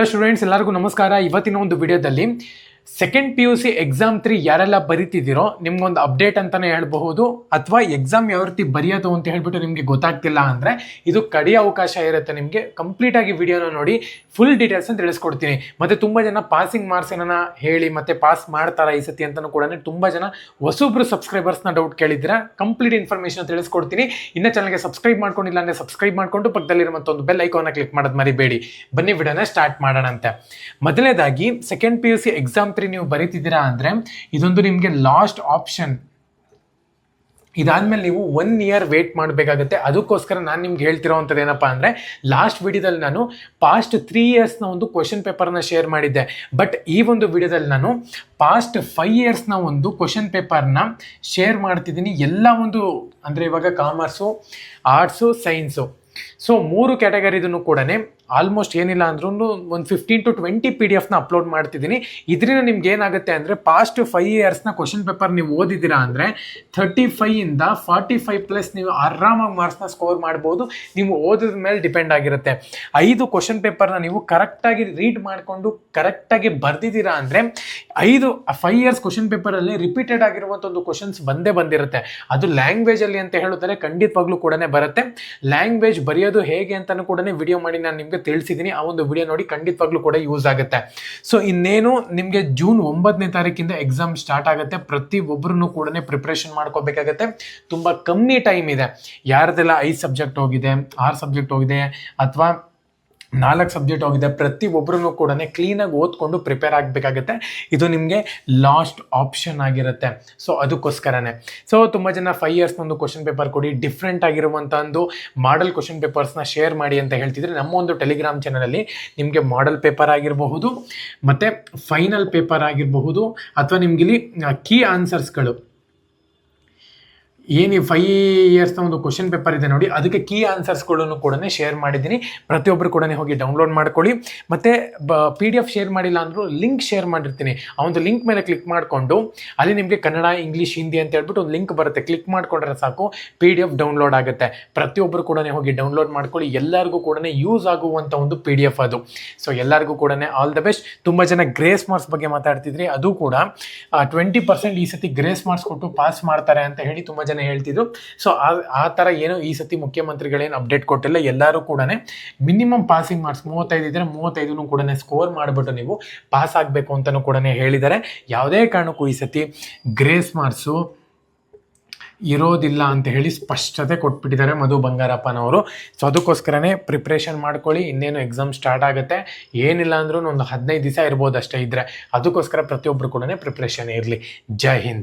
Hello students ಎಲ್ಲರಿಗೂ ನಮಸ್ಕಾರ. ಇವತ್ತಿನ ಒಂದು ವಿಡಿಯೋದಲ್ಲಿ second P U C exam three ಯಾರೆಲ್ಲ ಬರಿತಿದ್ದೀರೋ ನಿಮ್ಗೊಂದು ಅಪ್ಡೇಟ್ ಅಂತಾನೆ ಹೇಳ್ಬಹುದು. ಅಥವಾ ಎಕ್ಸಾಮ್ ಯಾವ ರೀತಿ ಬರೆಯೋದು ಅಂತ ಹೇಳ್ಬಿಟ್ಟು ನಿಮಗೆ ಗೊತ್ತಾಗ್ತಿಲ್ಲ ಅಂದರೆ ಇದು ಕಡಿಯ ಅವಕಾಶ ಇರುತ್ತೆ ನಿಮಗೆ. ಕಂಪ್ಲೀಟ್ ಆಗಿ ವಿಡಿಯೋನ ನೋಡಿ ಫುಲ್ ಡೀಟೇಲ್ಸ್ ಅಂತ ತಿಳಿಸ್ಕೊಡ್ತೀನಿ. ಮತ್ತೆ ತುಂಬ ಜನ ಪಾಸಿಂಗ್ ಮಾರ್ಕ್ಸ್ ಏನನ್ನ ಹೇಳಿ, ಮತ್ತೆ ಪಾಸ್ ಮಾಡ್ತಾರಾ ಈ ಸತಿ ಅಂತಲೂ ಕೂಡ ತುಂಬ ಜನ ಹೊಸೊಬ್ರು ಸಬ್ಸ್ಕ್ರೈಬರ್ಸ್ನ ಡೌಟ್ ಕೇಳಿದ್ದೀರಾ? ಕಂಪ್ಲೀಟ್ ಇನ್ಫಾರ್ಮೇಷನ್ ತಿಳಿಸ್ಕೊಡ್ತೀನಿ. ಇನ್ನ ಚಾನಲ್ಗೆ ಸಬ್ಸ್ಕ್ರೈಬ್ ಮಾಡ್ಕೊಂಡಿಲ್ಲ ಅಂದರೆ ಸಬ್ಸ್ಕ್ರೈಬ್ ಮಾಡ್ಕೊಂಡು ಪಕ್ಕದಲ್ಲಿರೋ ಮತ್ತೊಂದು ಬೆಲ್ ಐಕಾನ ಕ್ಲಿಕ್ ಮಾಡೋದು ಮರಿಬೇಡಿ. ಬನ್ನಿ, ವಿಡಿಯೋನ ಸ್ಟಾರ್ಟ್ ಮಾಡೋಣಂತೆ. ಮೊದಲನೇದಾಗಿ second P U C exam three ನೀವು ಬರೀತಿದ್ದೀರಾ ಅಂದರೆ, ಇದೊಂದು ನಿಮಗೆ ಲಾಸ್ಟ್ ಆಪ್ಷನ್ ಇದಾದ್ಮೇಲೆ ನೀವು ಒನ್ ಇಯರ್ ವೇಟ್ ಮಾಡಬೇಕಾಗುತ್ತೆ. ಅದಕ್ಕೋಸ್ಕರ ನಾನು ನಿಮ್ಗೆ ಹೇಳ್ತಿರೋವಂಥದ್ದು ಏನಪ್ಪ ಅಂದರೆ ಲಾಸ್ಟ್ ವಿಡಿಯೋದಲ್ಲಿ ನಾನು ಪಾಸ್ಟ್ ತ್ರೀ ಇಯರ್ಸ್ನ ಒಂದು ಕ್ವಶನ್ ಪೇಪರ್ನ ಶೇರ್ ಮಾಡಿದ್ದೆ. ಬಟ್ ಈ ಒಂದು ವಿಡಿಯೋದಲ್ಲಿ ನಾನು ಪಾಸ್ಟ್ ಫೈವ್ ಇಯರ್ಸ್ನ ಒಂದು ಕ್ವಶನ್ ಪೇಪರ್ನ ಶೇರ್ ಮಾಡ್ತಿದ್ದೀನಿ. ಎಲ್ಲ ಒಂದು ಅಂದರೆ ಇವಾಗ ಕಾಮರ್ಸು ಆರ್ಟ್ಸು ಸೈನ್ಸು ಸೊ ಮೂರು ಕ್ಯಾಟಗರಿದನ್ನು ಕೂಡ ಆಲ್ಮೋಸ್ಟ್ ಏನಿಲ್ಲ ಅಂದ್ರೂ ಒಂದು fifteen to twenty P D ಎಫ್ನ upload ಮಾಡ್ತಿದ್ದೀನಿ. ಇದರಿಂದ ನಿಮ್ಗೆ ಏನಾಗುತ್ತೆ ಅಂದರೆ ಪಾಸ್ಟ್ ಫೈವ್ ಇಯರ್ಸ್ನ ಕ್ವಶನ್ ಪೇಪರ್ ನೀವು ಓದಿದ್ದೀರಾ ಅಂದರೆ ಥರ್ಟಿ ಫೈಯಿಂದ ಫಾರ್ಟಿ ಫೈವ್ ಪ್ಲಸ್ ನೀವು ಆರಾಮಾಗಿ ಮಾರ್ಕ್ಸ್ನ ಸ್ಕೋರ್ ಮಾಡ್ಬೋದು. ನೀವು ಓದಿದ ಮೇಲೆ ಡಿಪೆಂಡ್ ಆಗಿರುತ್ತೆ. ಐದು ಕ್ವಶನ್ ಪೇಪರ್ನ ನೀವು ಕರೆಕ್ಟಾಗಿ ರೀಡ್ ಮಾಡಿಕೊಂಡು ಕರೆಕ್ಟಾಗಿ ಬರ್ದಿದ್ದೀರಾ ಅಂದರೆ ಐದು ಫೈವ್ ಇಯರ್ಸ್ ಕ್ವಶನ್ ಪೇಪರಲ್ಲಿ ರಿಪೀಟೆಡ್ ಆಗಿರುವಂಥ ಒಂದು ಕ್ವಶನ್ಸ್ ಬಂದೇ ಬಂದಿರುತ್ತೆ. ಅದು ಲ್ಯಾಂಗ್ವೇಜಲ್ಲಿ ಅಂತ ಹೇಳಿದ್ರೆ ಖಂಡಿತವಾಗ್ಲೂ ಕೂಡ ಬರುತ್ತೆ. ಲ್ಯಾಂಗ್ವೇಜ್ ಬರೆಯೋದು ಹೇಗೆ ಅಂತಲೂ ಕೂಡ ವಿಡಿಯೋ ಮಾಡಿ ನಾನು ನಿಮಗೆ ತಿಳಿಸಿದ್ದೀನಿ ಆ ಒಂದು ವಿಡಿಯೋ ನೋಡಿ ಖಂಡಿತವಾಗ್ಲೂ ಕೂಡ ಯೂಸ್ ಆಗುತ್ತೆ. ಸೊ ಇನ್ನೇನು, ನಿಮಗೆ ಜೂನ್ ಒಂಬತ್ತನೇ ತಾರೀಕಿಂದ ಎಕ್ಸಾಮ್ ಸ್ಟಾರ್ಟ್ ಆಗುತ್ತೆ. ಪ್ರತಿ ಒಬ್ಬರು ಕೂಡ ಪ್ರಿಪ್ರೇಷನ್ ಮಾಡ್ಕೋಬೇಕಾಗತ್ತೆ. ತುಂಬ ಕಮ್ಮಿ ಟೈಮ್ ಇದೆ. ಯಾರದೆಲ್ಲ ಐದು ಸಬ್ಜೆಕ್ಟ್ ಹೋಗಿದೆ, ಆರು ಸಬ್ಜೆಕ್ಟ್ ಹೋಗಿದೆ, ಅಥವಾ ನಾಲ್ಕು ಸಬ್ಜೆಕ್ಟ್ ಹೋಗಿದೆ. ಪ್ರತಿ ಒಬ್ಬರೂ ಕೂಡ ಕ್ಲೀನಾಗಿ ಓದ್ಕೊಂಡು ಪ್ರಿಪೇರ್ ಆಗಬೇಕಾಗುತ್ತೆ. ಇದು ನಿಮಗೆ ಲಾಸ್ಟ್ ಆಪ್ಷನ್ ಆಗಿರುತ್ತೆ. ಸೊ ಅದಕ್ಕೋಸ್ಕರನೇ. ಸೊ ತುಂಬ ಜನ ಫೈವ್ ಇಯರ್ಸ್ ಒಂದು ಕ್ವಶನ್ ಪೇಪರ್ ಕೊಡಿ. ಡಿಫ್ರೆಂಟ್ ಆಗಿರುವಂಥ ಒಂದು ಮಾಡೆಲ್ ಕ್ವಶನ್ ಪೇಪರ್ಸ್ನ ಶೇರ್ ಮಾಡಿ ಅಂತ ಹೇಳ್ತಿದ್ರೆ ನಮ್ಮ ಒಂದು ಟೆಲಿಗ್ರಾಮ್ ಚಾನಲಲ್ಲಿ ನಿಮಗೆ ಮಾಡೆಲ್ ಪೇಪರ್ ಆಗಿರಬಹುದು, ಮತ್ತು ಫೈನಲ್ ಪೇಪರ್ ಆಗಿರಬಹುದು, ಅಥವಾ ನಿಮಗಿಲ್ಲಿ ಕೀ ಆನ್ಸರ್ಸ್ಗಳು ಏನು ಫೈವ್ ಇಯರ್ಸ್ನ ಒಂದು ಕ್ವಶನ್ ಪೇಪರ್ ಇದೆ ನೋಡಿ, ಅದಕ್ಕೆ ಕೀ ಆನ್ಸರ್ಸ್ಗಳನ್ನು ಕೂಡ ಶೇರ್ ಮಾಡಿದ್ದೀನಿ. ಪ್ರತಿಯೊಬ್ಬರು ಕೂಡ ಹೋಗಿ ಡೌನ್ಲೋಡ್ ಮಾಡ್ಕೊಳ್ಳಿ. ಮತ್ತು ಬ ಪಿ ಡಿ ಎಫ್ ಶೇರ್ ಮಾಡಿಲ್ಲ ಅಂದರೂ ಲಿಂಕ್ ಶೇರ್ ಮಾಡಿರ್ತೀನಿ. ಆ ಒಂದು ಲಿಂಕ್ ಮೇಲೆ ಕ್ಲಿಕ್ ಮಾಡಿಕೊಂಡು, ಅಲ್ಲಿ ನಿಮಗೆ ಕನ್ನಡ ಇಂಗ್ಲೀಷ್ ಹಿಂದಿ ಅಂತ ಹೇಳ್ಬಿಟ್ಟು ಒಂದು ಲಿಂಕ್ ಬರುತ್ತೆ. ಕ್ಲಿಕ್ ಮಾಡಿಕೊಂಡ್ರೆ ಸಾಕು ಪಿ ಡಿ ಎಫ್ ಡೌನ್ಲೋಡ್ ಆಗುತ್ತೆ. ಪ್ರತಿಯೊಬ್ಬರು ಕೂಡ ಹೋಗಿ ಡೌನ್ಲೋಡ್ ಮಾಡ್ಕೊಳ್ಳಿ. ಎಲ್ಲರಿಗೂ ಕೂಡ ಯೂಸ್ ಆಗುವಂಥ ಒಂದು ಪಿ ಡಿ ಎಫ್ ಅದು. ಸೊ ಎಲ್ಲರಿಗೂ ಕೂಡ ಆಲ್ ದ ಬೆಸ್ಟ್ ತುಂಬ ಜನ ಗ್ರೇಸ್ ಮಾರ್ಕ್ಸ್ ಬಗ್ಗೆ ಮಾತಾಡ್ತಿದ್ರಿ. ಅದು ಕೂಡ ಟ್ವೆಂಟಿ ಪರ್ಸೆಂಟ್ ಈ ಸತಿ ಗ್ರೇಸ್ ಮಾರ್ಕ್ಸ್ ಕೊಟ್ಟು ಪಾಸ್ ಮಾಡ್ತಾರೆ ಅಂತ ಹೇಳಿ ತುಂಬ ಜನ ಹೇಳ್ತಿದ್ರು. ಸೊ ಆ ಥರ ಏನು ಈ ಸತಿ ಮುಖ್ಯಮಂತ್ರಿಗಳೇನು ಅಪ್ಡೇಟ್ ಕೊಟ್ಟಿಲ್ಲ. ಎಲ್ಲರೂ ಕೂಡ ಮಿನಿಮಮ್ ಪಾಸಿಂಗ್ ಮಾರ್ಕ್ಸ್ ಮೂವತ್ತೈದು ಇದ್ದರೆ ಮೂವತ್ತೈದು ಕೂಡ ಸ್ಕೋರ್ ಮಾಡಿಬಿಟ್ಟು ನೀವು ಪಾಸ್ ಆಗಬೇಕು ಅಂತಲೂ ಕೂಡ ಹೇಳಿದ್ದಾರೆ. ಯಾವುದೇ ಕಾರಣಕ್ಕೂ ಈ ಸತಿ ಗ್ರೇಸ್ ಮಾರ್ಕ್ಸು ಇರೋದಿಲ್ಲ ಅಂತ ಹೇಳಿ ಸ್ಪಷ್ಟತೆ ಕೊಟ್ಬಿಟ್ಟಿದ್ದಾರೆ ಮಧು ಬಂಗಾರಪ್ಪನವರು. ಸೊ ಅದಕ್ಕೋಸ್ಕರನೇ ಪ್ರಿಪ್ರೇಷನ್ ಮಾಡ್ಕೊಳ್ಳಿ. ಇನ್ನೇನು ಎಕ್ಸಾಮ್ ಸ್ಟಾರ್ಟ್ ಆಗುತ್ತೆ. ಏನಿಲ್ಲ ಅಂದ್ರೂ ಒಂದು ಹದಿನೈದು ದಿವಸ ಇರ್ಬೋದು ಅಷ್ಟೇ ಇದ್ದರೆ ಅದಕ್ಕೋಸ್ಕರ ಪ್ರತಿಯೊಬ್ಬರು ಕೂಡ ಪ್ರಿಪ್ರೇಷನ್ ಇರಲಿ. ಜೈ ಹಿಂದ್.